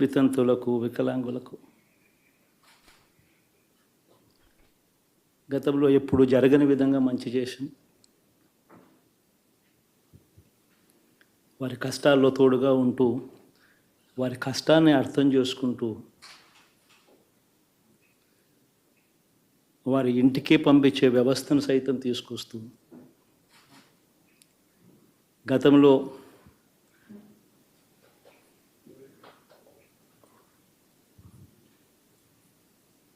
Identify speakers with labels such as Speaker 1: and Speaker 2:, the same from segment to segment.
Speaker 1: వితంతులకు వికలాంగులకు. గతంలో ఎప్పుడు జరగని విధంగా మంచి చేసాం వారి కష్టాల్లో తోడుగా ఉంటూ వారి కష్టాన్ని అర్థం చేసుకుంటూ వారి ఇంటికే పంపించే వ్యవస్థను సైతం తీసుకొస్తూ గతంలో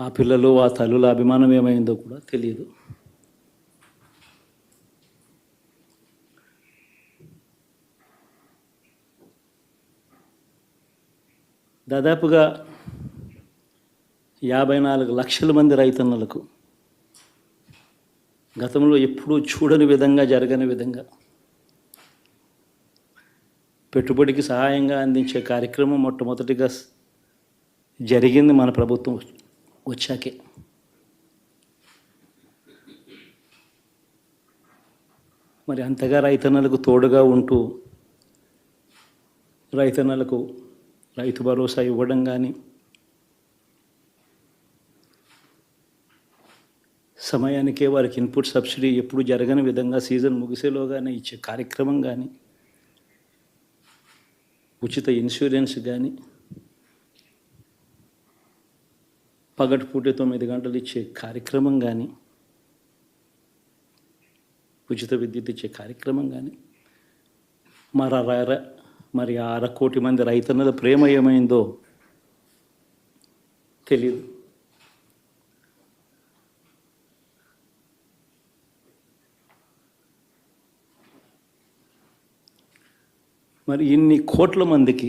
Speaker 1: ఆ పిల్లలు ఆ తల్లుల అభిమానం ఏమైందో కూడా తెలియదు. దాదాపుగా యాభై నాలుగు లక్షల మంది రైతన్నలకు గతంలో ఎప్పుడూ చూడని విధంగా జరగని విధంగా పెట్టుబడికి సహాయంగా అందించే కార్యక్రమం మొట్టమొదటిగా జరిగింది మన ప్రభుత్వం వచ్చాకే మరి అంతగా రైతన్నలకు తోడుగా ఉంటూ రైతన్నలకు రైతు భరోసా ఇవ్వడం కానీ సమయానికే వారికి ఇన్పుట్ సబ్సిడీ ఎప్పుడు జరగని విధంగా సీజన్ ముగిసేలోగానే ఇచ్చే కార్యక్రమం కానీ ఉచిత ఇన్సూరెన్స్ కానీ పగటిపూట తొమ్మిది గంటలు ఇచ్చే కార్యక్రమం కానీ ఉచిత విద్యుత్ ఇచ్చే కార్యక్రమం కానీ మరి ర- మరి అర కోటి మంది రైతన్నల ప్రేమ ఏమైందో తెలియదు మరి ఇన్ని కోట్ల మందికి